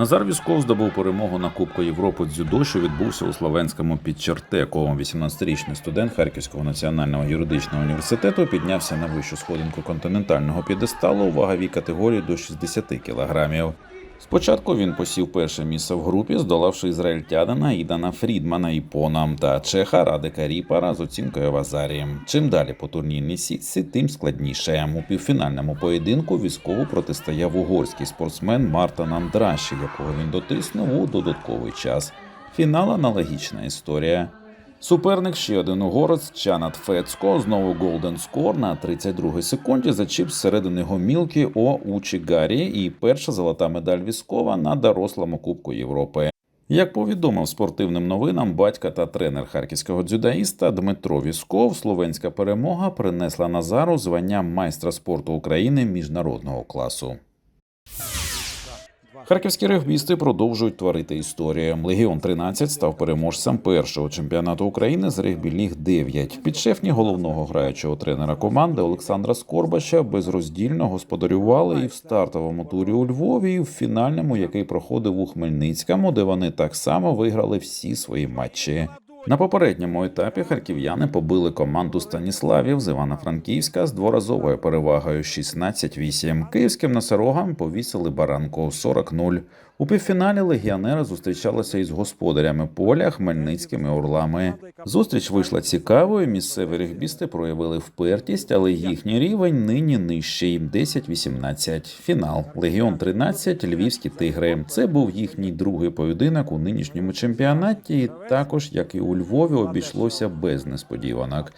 Назар Вісков здобув перемогу на Кубку Європи дзюдо, що відбувся у Словенському Підчертеку. 18-річний студент Харківського національного юридичного університету піднявся на вищу сходинку континентального п'єдесталу у ваговій категорії до 60 кілограмів. Спочатку він посів перше місце в групі, здолавши ізраїльтянина Ідана Фрідмана Іпона та чеха Радика Ріпара з оцінкою в. Чим далі по турнірній сітці, тим складніше. У півфінальному поєдинку військову протистояв угорський спортсмен Мартан Андраші, якого він дотиснув у додатковий час. Фінал аналогічна історія. Суперник ще один угорець Чанат Фецько, знову Голден Скор на 32-й секунді зачіп зсередини гомілки О Учігарі і перша золота медаль військова на дорослому Кубку Європи. Як повідомив спортивним новинам батька та тренер харківського дзюдоїста Дмитро Вісков, словенська перемога принесла Назару звання майстра спорту України міжнародного класу. Харківські регбісти продовжують творити історію. Легіон 13 став переможцем першого чемпіонату України з регбі ліг 9. Підшефні головного граючого тренера команди Олександра Скорбача безроздільно господарювали і в стартовому турі у Львові, і в фінальному, який проходив у Хмельницькому, де вони так само виграли всі свої матчі. На попередньому етапі харків'яни побили команду Станіславів з Івано-Франківська з дворазовою перевагою 16-8. Київським носорогам повісили баранку 40-0. У півфіналі легіонери зустрічалися із господарями поля хмельницькими орлами. Зустріч вийшла цікавою. Місцеві регбісти проявили впертість, але їхній рівень нині нижчий 10-18. Фінал Легіон 13 Львівські тигри. Це був їхній другий поєдинок у нинішньому чемпіонаті. Також, як і у Львові, обійшлося без несподіванок.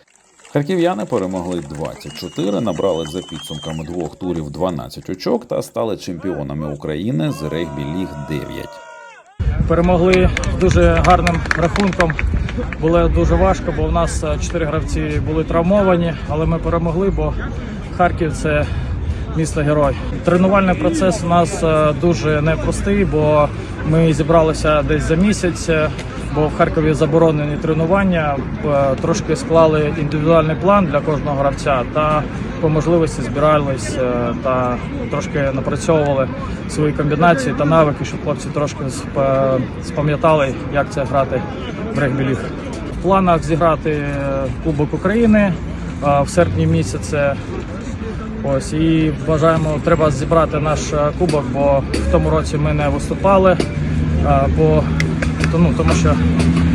Харків'яни перемогли 24, набрали за підсумками двох турів 12 очок та стали чемпіонами України з регбі ліг 9. перемогли дуже гарним рахунком. Було дуже важко, бо в нас е, чотири гравці були травмовані, але ми перемогли, бо Харків це місто герой. Тренувальний процес у нас е, дуже непростий, бо ми зібралися десь за місяць. Бо в Харкові заборонені тренування, трошки склали індивідуальний план для кожного гравця та по можливості збирались е, та трошки напрацьовували свої комбінації та навики, щоб хлопці трошки спам'ятали, як це грати в регбі ліг. В планах зіграти е, Кубок України в серпні місяці. Ось і бажаємо, треба зібрати наш е, кубок, бо в тому році ми не виступали. е, По тому, тому що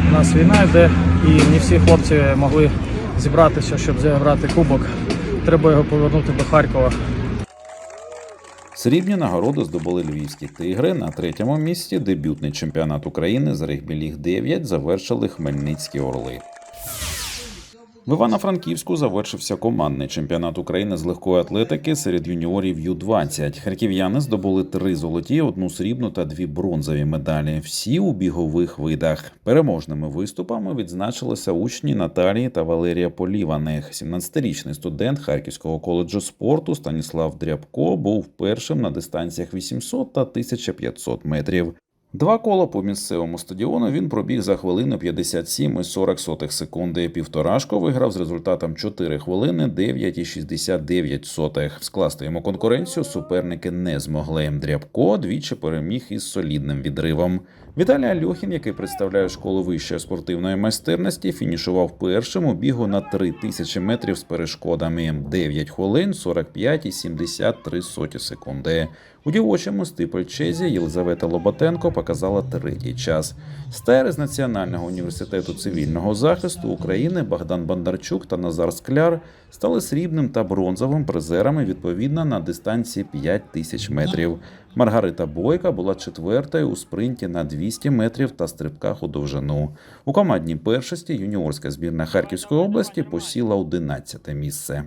у нас війна йде, і не всі хлопці могли зібратися, щоб зіграти кубок. Треба його повернути до Харкова. Срібні нагороди здобули львівські тигри. На третьому місці дебютний чемпіонат України з регбі ліг 9 завершили Хмельницькі орли. В Івано-Франківську завершився командний чемпіонат України з легкої атлетики серед юніорів Ю-20. Харків'яни здобули три золоті, одну срібну та дві бронзові медалі. Всі у бігових видах. Переможними виступами відзначилися учні Наталії та Валерія Поліваних. 17-річний студент Харківського коледжу спорту Станіслав Дрябко був першим на дистанціях 800 та 1500 метрів. Два кола по місцевому стадіону він пробіг за хвилину 57,40 секунди. Півторашко виграв з результатом 4 хвилини 9,69. Скласти йому конкуренцію суперники не змогли. Дрябко двічі переміг із солідним відривом. Віталій Альохін, який представляє школу вищої спортивної майстерності, фінішував першим у бігу на 3000 метрів з перешкодами 9 хвилин 45,73 секунди. У дівочому стипельчезі Єлизавета Лоботенко показала третій час. Стаєр з Національного університету цивільного захисту України Богдан Бондарчук та Назар Скляр стали срібним та бронзовим призерами відповідно на дистанції 5 тисяч метрів. Маргарита Бойка була четвертою у спринті на 200 метрів та стрибках у довжину. У командній першості юніорська збірна Харківської області посіла 11 місце.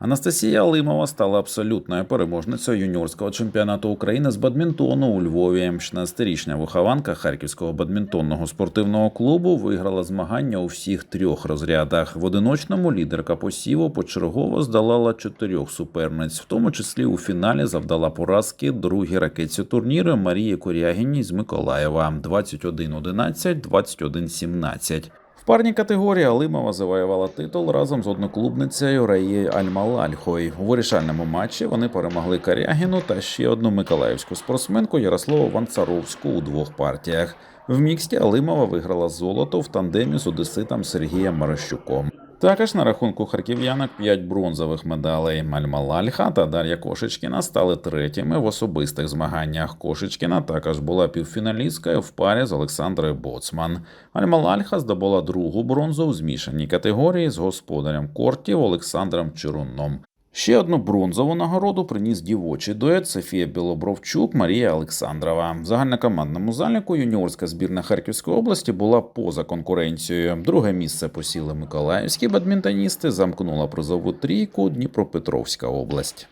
Анастасія Лимова стала абсолютною переможницею юніорського чемпіонату України з бадмінтону у Львові. 16-річна вихованка Харківського бадмінтонного спортивного клубу виграла змагання у всіх трьох розрядах. В одиночному лідерка посіву почергово здолала чотирьох суперниць, в тому числі у фіналі завдала поразки другій ракетці турніру Марії Корягіній з Миколаєва 21-11, 21-17. В парній категорії Алимова завоювала титул разом з одноклубницею Раїєю Альмалальхою. У вирішальному матчі вони перемогли Карягіну та ще одну миколаївську спортсменку Ярославу Ванцаровську у двох партіях. В міксті Алимова виграла золото в тандемі з одеситом Сергієм Марощуком. Також на рахунку харків'янок 5 бронзових медалей. Альма Лальха та Дар'я Кошечкіна стали третіми в особистих змаганнях. Кошечкіна також була півфіналісткою в парі з Олександрою Боцман. Альмала Лальха здобула другу бронзу в змішаній категорії з господарем кортів Олександром Чуруном. Ще одну бронзову нагороду приніс дівочий дует Софія Білобровчук, Марія Олександрова. В загальнокомандному заліку юніорська збірна Харківської області була поза конкуренцією. Друге місце посіли миколаївські бадмінтоністи, замкнула призову трійку Дніпропетровська область.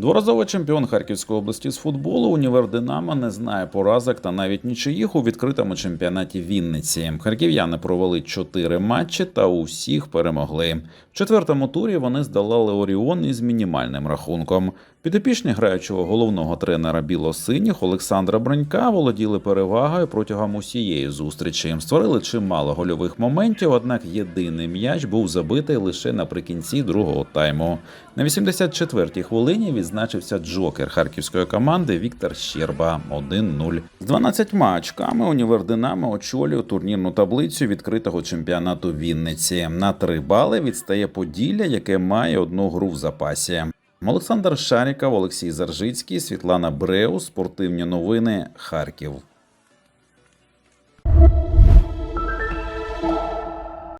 Дворазовий чемпіон Харківської області з футболу Універ Динамо не знає поразок та навіть нічиїх у відкритому чемпіонаті Вінниці. Харків'яни провели чотири матчі та усіх перемогли. В четвертому турі вони здолали Оріон із мінімальним рахунком. Підопічні граючого головного тренера білосиніх Олександра Бронька володіли перевагою протягом усієї зустрічі. Створили чимало гольових моментів, однак єдиний м'яч був забитий лише наприкінці другого тайму. На 84-й хвилині відзначився джокер харківської команди Віктор Щерба 1-0. З 12 очками Універ Динамо очолює турнірну таблицю відкритого чемпіонату Вінниці. На 3 бали відстає Поділля, яке має одну гру в запасі. Олександр Шаріков, Олексій Заржицький, Світлана Бреус, спортивні новини, Харків.